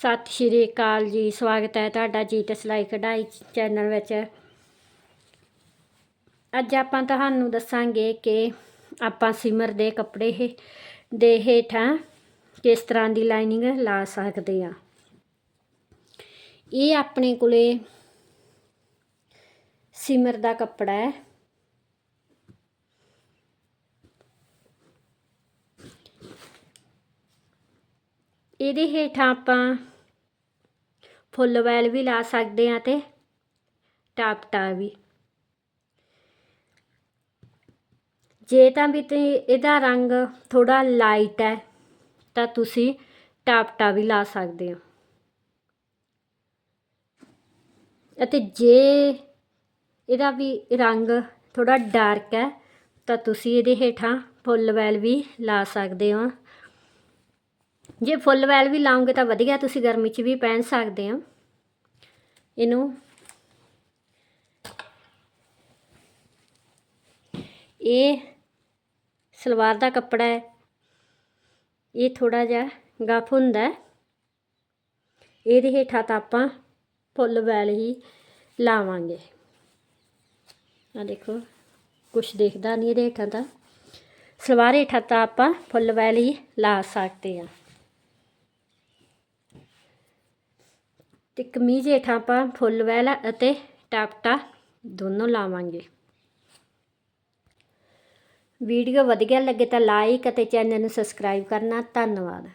ਸਤਿ ਸ਼੍ਰੀ ਅਕਾਲ ਜੀ, ਸਵਾਗਤ ਹੈ ਤੁਹਾਡਾ ਜੀਤ ਸਿਲਾਈ ਕਢਾਈ ਚੈਨਲ ਵਿੱਚ। ਅੱਜ ਆਪਾਂ ਤੁਹਾਨੂੰ ਦੱਸਾਂਗੇ ਕਿ ਆਪਾਂ ਸਿਮਰ ਦੇ ਕੱਪੜੇ ਹੇ- ਦੇ ਹੇਠਾਂ ਕਿਸ ਤਰ੍ਹਾਂ ਦੀ ਲਾਈਨਿੰਗ ਲਾ ਸਕਦੇ ਆ ਇਹ ਆਪਣੇ ਕੋਲੇ ਸਿਮਰ ਦਾ ਕੱਪੜਾ ਹੈ। ਇਹਦੇ ਹੇਠਾਂ ਆਪਾਂ ਫੁੱਲ ਵੈਲ ਵੀ ਲਾ ਸਕਦੇ ਆ ਤੇ ਟਾਪਟਾ ਵੀ। ਜੇ ਤਾਂ ਵੀ ਤੇ ਇਹਦਾ ਰੰਗ ਥੋੜਾ ਲਾਈਟ ਹੈ, ਤਾਂ ਤੁਸੀਂ ਟਾਪਟਾ ਵੀ ਲਾ ਸਕਦੇ ਹੋ। ਅਤੇ ਜੇ ਇਹਦਾ ਵੀ ਰੰਗ ਥੋੜਾ ਡਾਰਕ ਹੈ, ਤਾਂ ਤੁਸੀਂ ਇਹਦੇ ਹੇਠਾਂ ਫੁੱਲ ਵੈਲ ਵੀ ਲਾ ਸਕਦੇ ਹੋ। ਜੇ ਫੁੱਲ ਵੈਲ ਵੀ ਲਾਉਂਗੇ ਤਾਂ ਵਧੀਆ, ਤੁਸੀਂ ਗਰਮੀ 'ਚ ਵੀ ਪਹਿਨ ਸਕਦੇ ਹੋ। ਇਹਨੂੰ ਇਹ ਸਲਵਾਰ ਦਾ ਕੱਪੜਾ ਹੈ। ਇਹ ਥੋੜਾ ਜਿਹਾ ਗਫ ਹੁੰਦਾ ਇਹਦੇ ਹੇਠਾਂ ਤਾਂ ਆਪਾਂ ਫੁੱਲ ਵੈਲ ਹੀ ਲਾਵਾਂਗੇ। ਆ ਦੇਖੋ, ਕੁਛ ਦੇਖਦਾ ਨਹੀਂ ਇਹਦੇ ਹੇਠਾਂ ਤਾਂ। ਸਲਵਾਰ ਹੇਠਾਂ ਤਾਂ ਆਪਾਂ ਫੁੱਲ ਵੈਲ ਹੀ ਲਾ ਸਕਦੇ ਹਾਂ। ਤੇ ਕਮੀਜ਼ ਹੇਠਾਂ ਆਪਾਂ ਫੁੱਲ ਵੈਲ ਅਤੇ ਟਾਪਟਾ ਦੋਨੋਂ ਲਾਵਾਂਗੇ। ਵੀਡੀਓ ਵਧੀਆ ਲੱਗੇ ਤਾਂ ਲਾਈਕ ਅਤੇ ਚੈਨਲ ਨੂੰ ਸਬਸਕ੍ਰਾਈਬ ਕਰਨਾ। ਧੰਨਵਾਦ।